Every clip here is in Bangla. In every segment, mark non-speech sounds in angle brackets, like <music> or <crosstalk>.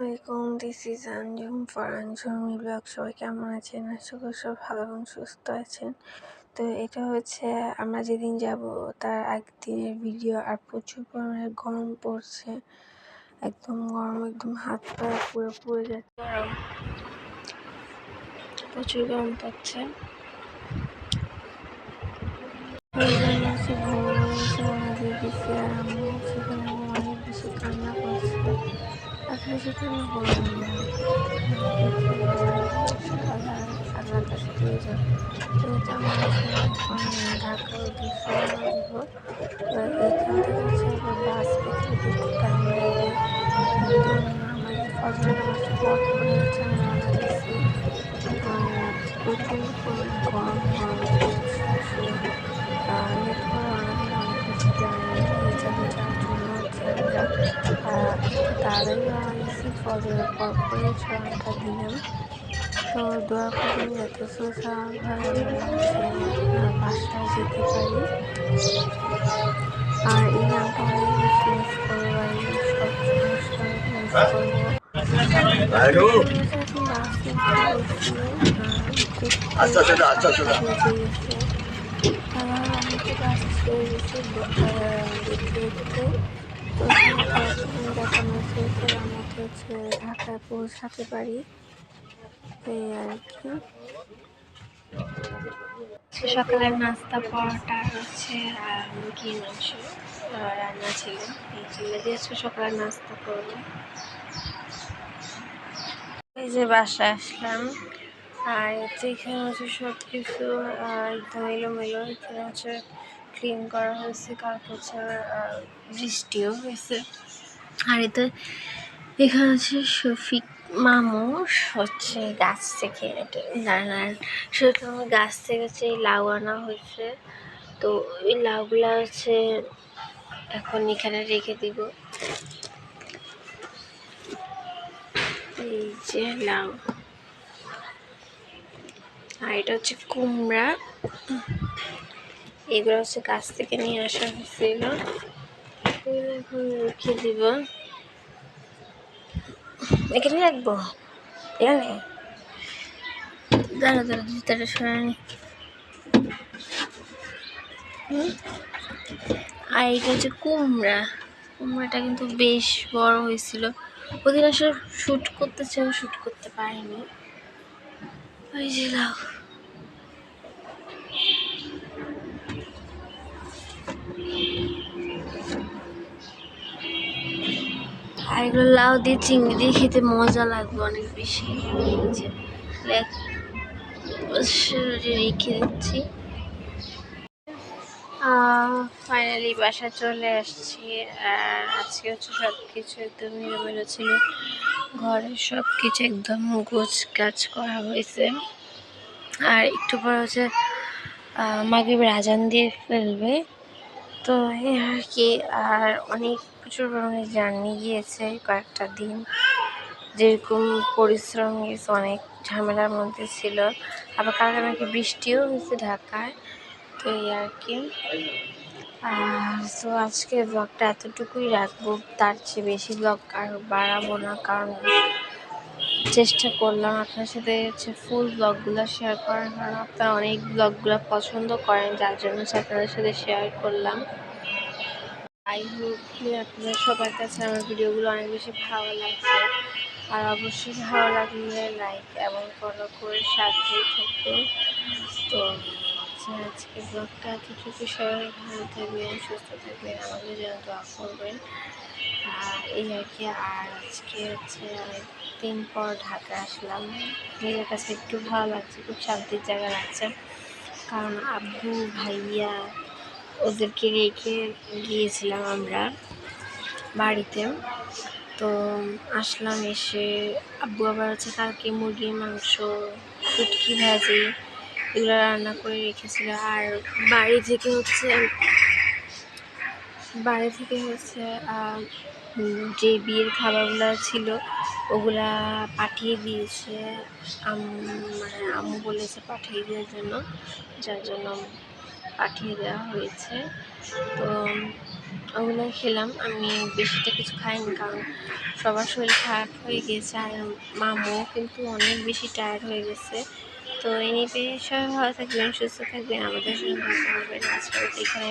আসসালামাইকুম this is Anjum for Anjum blog সবাই কেমন আছেন? আশা করি সব ভালো এবং সুস্থ আছেন। তো এটা হচ্ছে, আমরা যেদিন যাব, তার একদিনের ভিডিও আর প্রচুর পরিমাণে গরম পড়ছে। একদম গরম, একদম হাত পা পুরো পুড়ে যাচ্ছে। গরম প্রচুর গরম পড়ছে। সেখানে অনেক বেশি কান্না করছে আসলে সেখানে বললাম না আল্লাহর কাছে দিয়ে যাও কিন্তু আমার ঢাকা উদ্দেশ্যে যাব এখান থেকে বাস পেতে একটু টাইম লাগবে কিন্তু আমাদের ফজর পর করে হচ্ছে আমি রওনা দিচ্ছি প্রচুর গরম গরম রওনা দিলে অনেক কিছু জানি যাবে যার জন্য হচ্ছে আমরা তাড়াতাড়ি রওনা দিচ্ছি ফজরের পর করে ছড়াটা দিলাম তো দোয়া করবেন যাতে সুসাভাবে বাসায় যেতে পারি। আর এই নামটা অনেক বেশি মিস করব আর সব অনুষ্ঠান মিস করব। আচ্ছা আচ্ছা আচ্ছা আচ্ছা আমি তো বাস ছেড়ে গেছি দেখতে দেখতে। আমাকে হচ্ছে ঢাকায় পৌঁছাতে পারি এই আর কি সকালের নাস্তা, পরোটা হচ্ছে, আর মুরগির মাংস রান্না ছিল। এই ছিল দিয়েছে সকালের নাস্তা পরোটা এই যে বাসায় আসলাম। আর এখানে হচ্ছে সব কিছু একদম এলোমেলো এখানে হচ্ছে ক্লিন করা হয়েছে, কালকে বৃষ্টিও হয়েছে। আর এতে এখানে হচ্ছে শফিক মামু, হচ্ছে গাছ থেকে দাঁড়ান আমার গাছ থেকে হচ্ছে লাউ আনা হয়েছে। তো ওই লাউগুলা হচ্ছে এখন এখানে রেখে দিব। এই যে লাউ। আর এটা হচ্ছে কুমড়া। এগুলো হচ্ছে গাছ থেকে নিয়ে আসা হয়েছিল। এখন রেখে দিব। এখানে রাখব? এখানে? দাঁড়া দাঁড়া জুতাটা সরানি আর এটা হচ্ছে কুমড়া। কুমড়াটা কিন্তু বেশ বড় হয়েছিল। ওদিন আসলে শ্যুট করতে চাও শ্যুট করতে পারিনি। ওই যে আর এগুলো লাউ দিয়ে চিংড়ি দিয়ে খেতে মজা লাগবে অনেক বেশি। রেখে দিচ্ছি। ফাইনালি বাসা চলে আসছি। আর আজকে হচ্ছে সব কিছু একদম এলোমেলো ছিল। ঘরের সব কিছু একদম গোছ গাছ করা হয়েছে। আর একটু পর হচ্ছে মাকে রাজান দিয়ে ফেলবে। তো এই আর কি, আর অনেক প্রচুর পরিমাণে জার্নি গিয়েছে কয়েকটা দিন। যেরকম পরিশ্রম গেছে, অনেক ঝামেলার মধ্যে ছিল। আবার কালকে নাকি বৃষ্টিও হয়েছে ঢাকায়, তো এই আর কি। তো আজকে ব্লগটা এতটুকুই রাখব। তার চেয়ে বেশি ব্লগ আর বাড়াবো না, কারণ চেষ্টা করলাম আপনার সাথে হচ্ছে ফুল ব্লগগুলো শেয়ার করার কারণ আপনারা অনেক ব্লগগুলো পছন্দ করেন, যার জন্য আপনাদের সাথে শেয়ার করলাম। আই হোপ আপনাদের সবার কাছে আমার ভিডিওগুলো অনেক বেশি ভালো লাগছে। আর অবশ্যই ভালো লাগলে লাইক এবং ফলো করে সাথে থাকবে তো আজকে ব্লগটা এতটুকু সবাই ভালো থাকবেন, সুস্থ থাকবেন, আমাদের যেন দোয়া করবেন। আর এই আর কি, আর আজকে হচ্ছে দিন পর ঢাকা আসলাম। নিজের কাছে একটু ভালো লাগছে, খুব শান্তির জায়গা লাগছে। কারণ আব্বু, ভাইয়া ওদেরকে রেখে গিয়েছিলাম আমরা বাড়িতে। তো আসলাম এসে, আব্বু আবার হচ্ছে কালকে মুরগির মাংস, ফুটকি ভাজি এগুলো রান্না করে রেখেছিল। আর বাড়ি থেকে হচ্ছে, বাড়ি থেকে হচ্ছে যে বিয়ের খাবারগুলো ছিল, ওগুলা পাঠিয়ে দিয়েছে মানে আম্মু বলেছে পাঠিয়ে দেওয়ার জন্য, যার জন্য পাঠিয়ে দেওয়া হয়েছে। তো ওগুলো খেলাম। আমি বেশিটা কিছু খাইনি, কারণ সবার শরীর খারাপ হয়ে গেছে, আর মামু কিন্তু অনেক বেশি টায়ার্ড হয়ে গেছে। তো এই নিয়ে সবাই ভালো থাকবেন সুস্থ থাকবেন আমাদের সঙ্গে আজকাল এখানে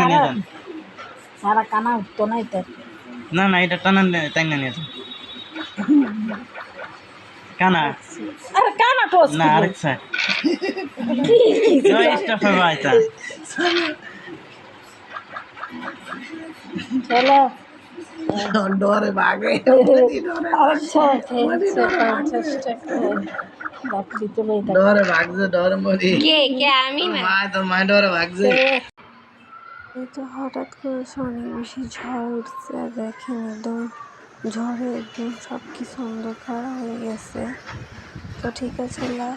নিয়ে যান। সারা কানা উঠতো নাই তো। না না এটা টানা টান্না নিয়ে যান। <laughs> কানা? আরে কানা টোস না আরেক ছয় ছয় স্টাফ হবে আইতা চলো। ডরে ভাগে আচ্ছা তো ডরে ভাগছে ডরে মরি। কে কে আমি না? মা তোর মা ডরে ভাগছে এই তো হঠাৎ করে অনেক বেশি ঝড় উঠছে দেখেন একদম। ঝড়ে একদম সব কিছু অন্ধকার হয়ে গেছে। তো ঠিক আছে আল্লাহ